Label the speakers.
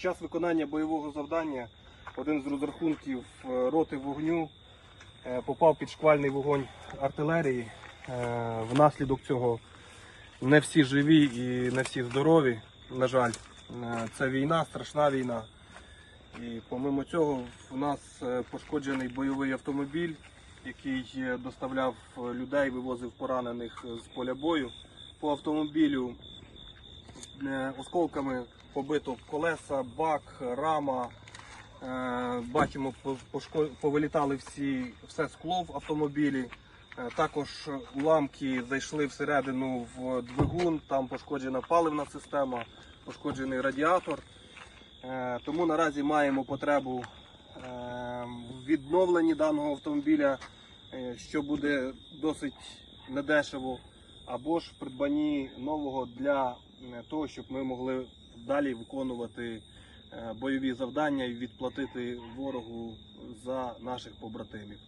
Speaker 1: час виконання бойового завдання один з розрахунків е, роти вогню е, попав під шквальний вогонь артилерії. Е, Внаслідок цього не всі живі і не всі здорові. На жаль, це війна, страшна війна. І помимо цього, в нас пошкоджений бойовий автомобіль, який доставляв людей, вивозив поранених з поля бою. По автомобілю осколками побито колеса, бак, рама. Е, Бачимо, повилітали всі, все скло в автомобілі. Е, Також уламки зайшли всередину в двигун, там пошкоджена паливна система, пошкоджений радіатор. Е, Тому наразі маємо потребу е, в відновленні даного автомобіля, е, що буде досить недешево, або ж в придбанні нового для е, того, щоб ми могли далі виконувати е, бойові завдання і відплатити ворогу за наших побратимів.